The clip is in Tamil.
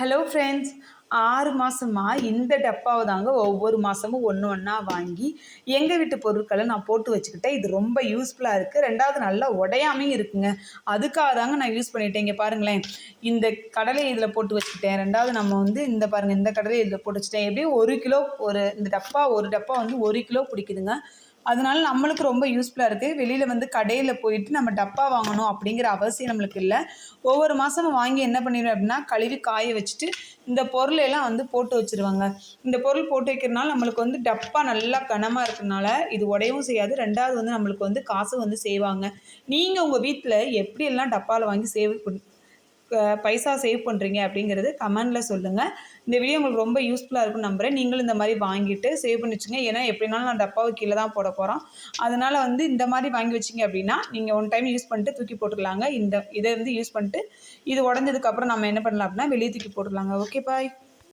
ஹலோ ஃப்ரெண்ட்ஸ் ஆறு மாதமாக இந்த டப்பாவை தாங்க ஒவ்வொரு மாதமும் ஒன்று ஒன்றா வாங்கி எங்கள் வீட்டு பொருட்களை நான் போட்டு வச்சுக்கிட்டேன். இது ரொம்ப யூஸ்ஃபுல்லாக இருக்குது ரெண்டாவது நல்லா உடையாமையும் இருக்குங்க. அதுக்காக தாங்க நான் யூஸ் பண்ணிட்டேன். இங்கே பாருங்களேன். இந்த கடலை இதில் போட்டு வச்சுக்கிட்டேன். ரெண்டாவது நம்ம வந்து இந்த பாருங்கள் இந்த கடலை இதில் போட்டு வச்சுட்டேன். எப்படியும் ஒரு கிலோ ஒரு இந்த டப்பா ஒரு டப்பா வந்து ஒரு கிலோ பிடிக்குதுங்க. அதனால நம்மளுக்கு ரொம்ப யூஸ்ஃபுல்லாக இருக்குது வெளியில் வந்து கடையில் போயிட்டு நம்ம டப்பா வாங்கணும் அப்படிங்கிற அவசியம் நம்மளுக்கு இல்லை. ஒவ்வொரு மாதமும் வாங்கி என்ன பண்ணிடுவேன் அப்படின்னா கழுவி காய வச்சுட்டு இந்த பொருளையெல்லாம் வந்து போட்டு வச்சுருவாங்க. இந்த பொருள் போட்டு வைக்கிறதுனால நம்மளுக்கு வந்து டப்பா நல்லா கனமாக இருக்கிறதுனால இது உடையவும் செய்யாது. ரெண்டாவது வந்து நம்மளுக்கு வந்து காசு வந்து செய்வாங்க நீங்கள் உங்கள் வீட்டில் எப்படியெல்லாம் டப்பாவில் வாங்கி சேவ் பைசா சேவ் பண்ணுறீங்க அப்படிங்கிறது கமெண்டில் சொல்லுங்கள் இந்த வீடியோ உங்களுக்கு ரொம்ப யூஸ்ஃபுல்லாக இருக்கும்னு நம்புகிறேன் நீங்களும் இந்த மாதிரி வாங்கிட்டு சேவ் பண்ணி வச்சுங்க. ஏன்னா எப்படினாலும் நான் டப்பாவை கீழே தான் போட போகிறோம் அதனால் வந்து இந்த மாதிரி வாங்கி வச்சிங்க அப்படின்னா நீங்கள் ஒன் டைம் யூஸ் பண்ணிட்டு தூக்கி போட்டுடலாங்க இந்த இதை வந்து யூஸ் பண்ணிட்டு இது உடஞ்சதுக்கப்புறம் நம்ம என்ன பண்ணலாம் அப்படின்னா வெளியே தூக்கி போட்டுடலாங்க ஓகே பாய்